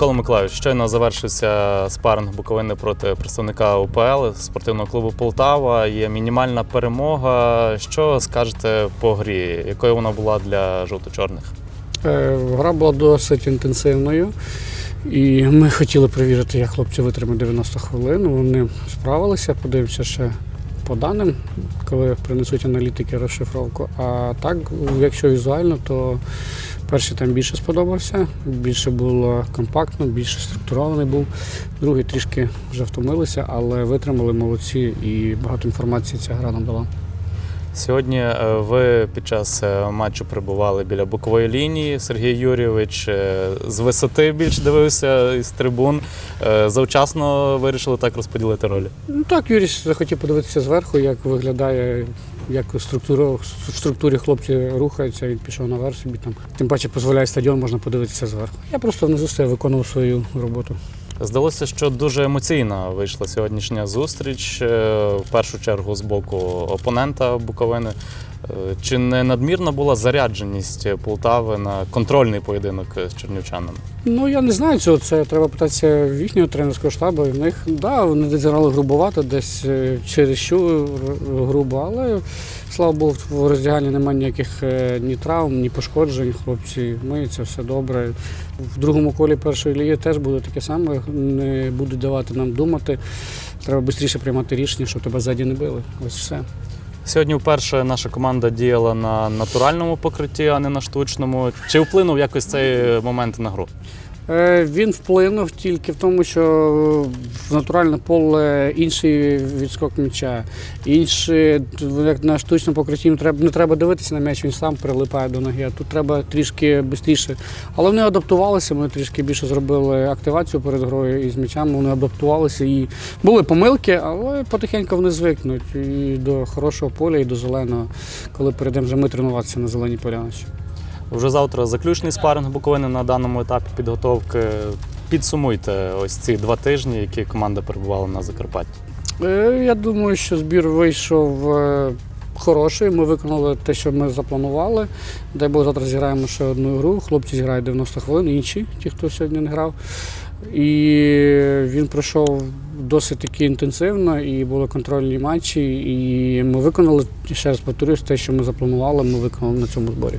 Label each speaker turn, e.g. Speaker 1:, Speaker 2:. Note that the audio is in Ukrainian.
Speaker 1: Микола Миколаївич, щойно завершився спаринг Буковини проти представника УПЛ спортивного клубу Полтава. Є мінімальна перемога. Що скажете по грі? Якою вона була для жовто-чорних?
Speaker 2: Е, Гра була досить інтенсивною, і ми хотіли перевірити, як хлопці витримають 90 хвилин. Вони справилися, подивимося ще по даним, коли принесуть аналітики розшифровку. А так, якщо візуально, то перший там більше сподобався, більше було компактно, більше структурований був. Другий трішки вже втомилися, але витримали молодці і багато інформації ця гра нам дала.
Speaker 1: Сьогодні е, ви під час е, матчу прибували біля бокової лінії. Сергій Юрійович е, з висоти більш дивився із трибун. Завчасно вирішили так розподілити ролі.
Speaker 2: Ну так, Юрій захотів подивитися зверху, як виглядає, як структура, в структурі хлопці рухаються, він пішов наверх собі там. Тим паче дозволяє стадіон, можна подивитися зверху. Я просто внизу стояв, виконував свою роботу.
Speaker 1: Здалося, що дуже емоційно вийшла сьогоднішня зустріч, е, в першу чергу з боку опонента Буковини. Е, Чи не надмірна була зарядженість Полтави на контрольний поєдинок з чернівчанами?
Speaker 2: Ну я не знаю цього, це треба питатися в їхнього тренерського штабу. В них да, вони десь грали десь е, через що грубо, але слава Богу, в роздяганні немає ніяких е, ні травм, ні пошкоджень. Хлопці миються, все добре. В другому колі першої ліги теж буде таке саме. Не будуть давати нам думати. Треба швидше приймати рішення, щоб тебе ззаді не били. Ось все.
Speaker 1: Сьогодні вперше наша команда діяла на натуральному покритті, а не на штучному. Чи вплинув якось цей момент на гру?
Speaker 2: Е, Він вплинув тільки в тому, що в натуральне поле інший відскок м'яча, інший, як на штучному покритті, не треба, дивитися на м'яч, він сам прилипає до ноги. А тут треба трішки швидше. Але вони адаптувалися, ми трішки більше зробили активацію перед грою із м'ячами, вони адаптувалися і були помилки, але потихеньку вони звикнуть і до хорошого поля, і до зеленого, коли перейдемо вже ми тренуватися на зеленій поляночі.
Speaker 1: Вже завтра заключний спаринг Буковини на даному етапі підготовки. Підсумуйте ось ці два тижні, які команда перебувала на Закарпатті.
Speaker 2: Е, Я думаю, що збір вийшов е, хороший. Ми виконали те, що ми запланували. Дай Бог, завтра зіграємо ще одну гру. Хлопці зіграють 90 хвилин, інші, ті, хто сьогодні не грав. І він пройшов досить таки інтенсивно, і були контрольні матчі. І ми виконали, ще раз повторюсь, те, що ми запланували, ми виконали на цьому зборі.